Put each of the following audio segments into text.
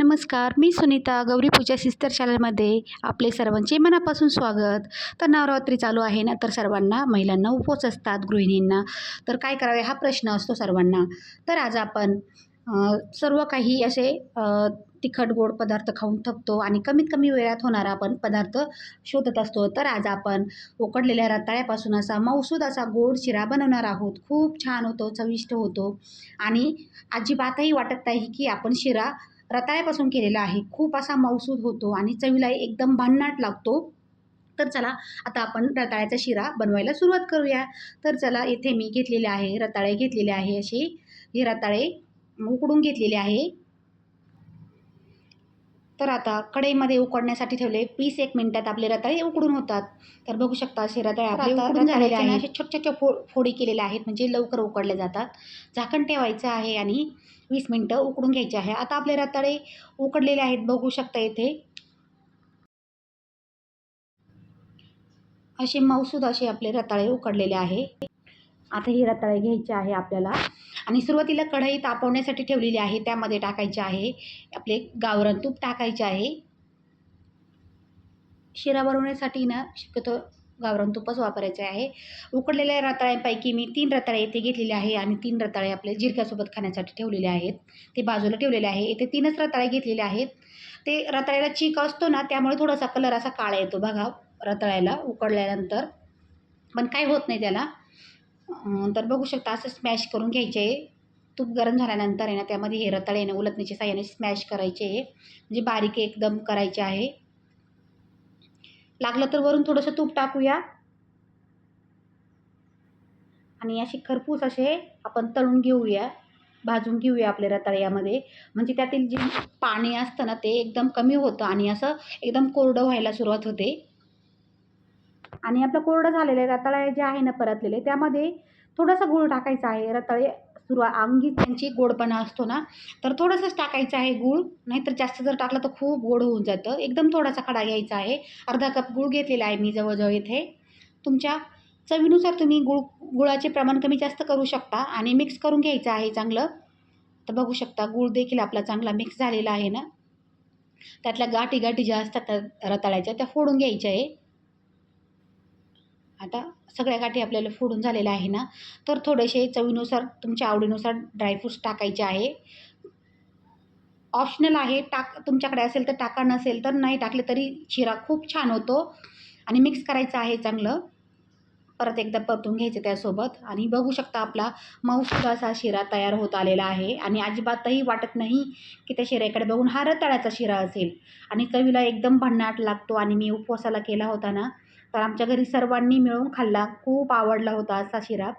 नमस्कार मी सुनीता गौरी पूजा सिस्टर चॅनलमध्ये आपले सर्वांचे मनापासून स्वागत. तर नवरात्री चालू आहे ना तर सर्वांना महिलांना उपवास असतात गृहिणींना. तर काय करावे हा प्रश्न असतो सर्वांना. तर आज आपण सर्व काही असे तिखट गोड पदार्थ खाऊन थकतो आणि कमीत कमी वेळात होणारा आपण पदार्थ शोधत असतो. तर आज आपण उकडलेल्या रताळ्यापासून असा मौसूद असा गोड शिरा बनवणार आहोत. खूप छान होतो चविष्ट होतो. आणि अजिबातही वाटत नाही की आपण शिरा रताळ्यापासून केलेला आहे. खूप असा मौसूद होतो आणि चवीला एकदम भन्नाट लागतो. तर चला आता आपण रताळ्याचा शिरा बनवायला सुरुवात करूया. तर चला इथे मी घेतलेले आहे रताळे घेतलेले आहे असे. हे रताळे उकडून घेतलेले आहे. तर आता कढईमध्ये उकडण्यासाठी ठेवले वीस एक मिनिटात आपले रताळे उकडून होतात. तर बघू शकता असे रताळे असे छोट्या छोट्या फो फोडी केलेल्या आहेत. म्हणजे लवकर उकडले जातात. झाकण ठेवायचं आहे आणि वीस मिनटं उकडून घ्यायचे आहे. आता आपले रताळे उकडलेले आहेत. बघू शकता इथे. असे मौसूद असे आपले रताळे उकडलेले आहे. आता ही रताळे घ्यायचे आहे आपल्याला. आणि सुरुवातीला कढई तापवण्यासाठी ठेवलेली आहे. त्यामध्ये टाकायचे आहे आपले गावरण तूप टाकायचे आहे. शिरा बनवण्यासाठी ना शक्यतो गावरान तुपच वापरायचे आहे. उकडलेल्या रताळ्यांपैकी मी तीन रताळे येथे घेतलेले आहे आणि तीन रताळे आपले जिरक्यासोबत खाण्यासाठी ठेवलेले आहेत. ते बाजूला ठेवलेले आहे. येथे तीनच रताळे घेतलेले आहेत. ते रताळ्याला चीक असतो ना त्यामुळे थोडासा कलर असा काळा येतो बघा रताळ्याला उकडल्यानंतर. पण काय होत नाही त्याला. तर बघू शकता असं स्मॅश करून घ्यायचे. आहे तूप गरम झाल्यानंतर आहे ना त्यामध्ये हे रताळे आहे ना उलटणीच्या साह्याने स्मॅश करायचे. आहे म्हणजे बारीक एकदम करायचे आहे. लागलं तर वरून थोडंसं तूप टाकूया. आणि असे खरपूस असे आपण तळून घेऊया भाजून घेऊया आपल्या रताळ्यामध्ये म्हणजे त्यातील जे पाणी असतं ना ते एकदम कमी होतं आणि असं एकदम कोरडं व्हायला सुरुवात होते. आणि आपलं कोरडं झालेले रताळे जे आहे ना परतलेले त्यामध्ये थोडासा गूळ टाकायचा आहे. रताळे सुरुवा अंगी त्यांची गोडपणा असतो ना तर थोडंसंच टाकायचं आहे गूळ. नाहीतर जास्त जर टाकलं तर खूप गोड होऊन जातं. एकदम थोडासा खडा घ्यायचा आहे. अर्धा कप गूळ घेतलेला आहे मी जवळजवळ इथे. तुमच्या चवीनुसार तुम्ही गुळ गुळाचे प्रमाण कमी जास्त करू शकता आणि मिक्स करून घ्यायचं आहे चांगलं. तर बघू शकता गूळ देखील आपला चांगला मिक्स झालेला आहे ना. त्यातल्या गाठी गाठी ज्या असतात रताळ्याच्या त्या फोडून घ्यायच्या आहे. आता सगळ्या गाठी आपल्याला फोडून झालेल्या आहे ना तर थोडेसे चवीनुसार तुमच्या आवडीनुसार ड्रायफ्रूट्स टाकायचे आहे. ऑप्शनल आहे टाक तुमच्याकडे असेल तर टाका नसेल तर नाही टाकले तरी शिरा खूप छान होतो. आणि मिक्स करायचं आहे चांगलं. परत एकदा परतून घ्यायचं त्यासोबत. आणि बघू शकता आपला मऊसुद्धा असा शिरा तयार होत आलेला आहे. आणि अजिबातही वाटत नाही की त्या शिऱ्याकडे बघून हा रताळ्याचा शिरा असेल. आणि चवीला एकदम भन्नाट लागतो. आणि मी उपवासाला केला होता ना तर आमच्या घरी सर्वांनी मिळून खाल्ला. खूप आवडला होता असा शिरा.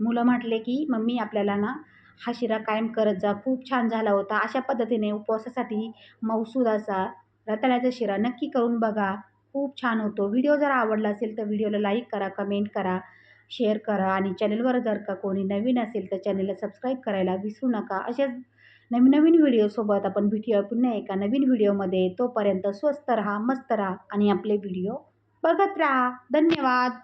मुलं म्हटले की मम्मी आपल्याला ना हा शिरा कायम करत जा. खूप छान झाला होता. अशा पद्धतीने उपवासासाठी मौसुदाचा रताळ्याचा शिरा नक्की करून बघा. खूप छान होतो. व्हिडिओ जर आवडला असेल तर व्हिडिओला लाईक करा कमेंट करा शेअर करा आणि चॅनलवर जर का कोणी नवीन असेल तर चॅनलला सबस्क्राईब करायला विसरू नका. अशाच नवीन नवीन व्हिडिओसोबत आपण भेटूया पुन्हा एका नवीन व्हिडिओमध्ये. तोपर्यंत स्वस्त राहा मस्त राहा आणि आपले व्हिडिओ बघत राहा. धन्यवाद.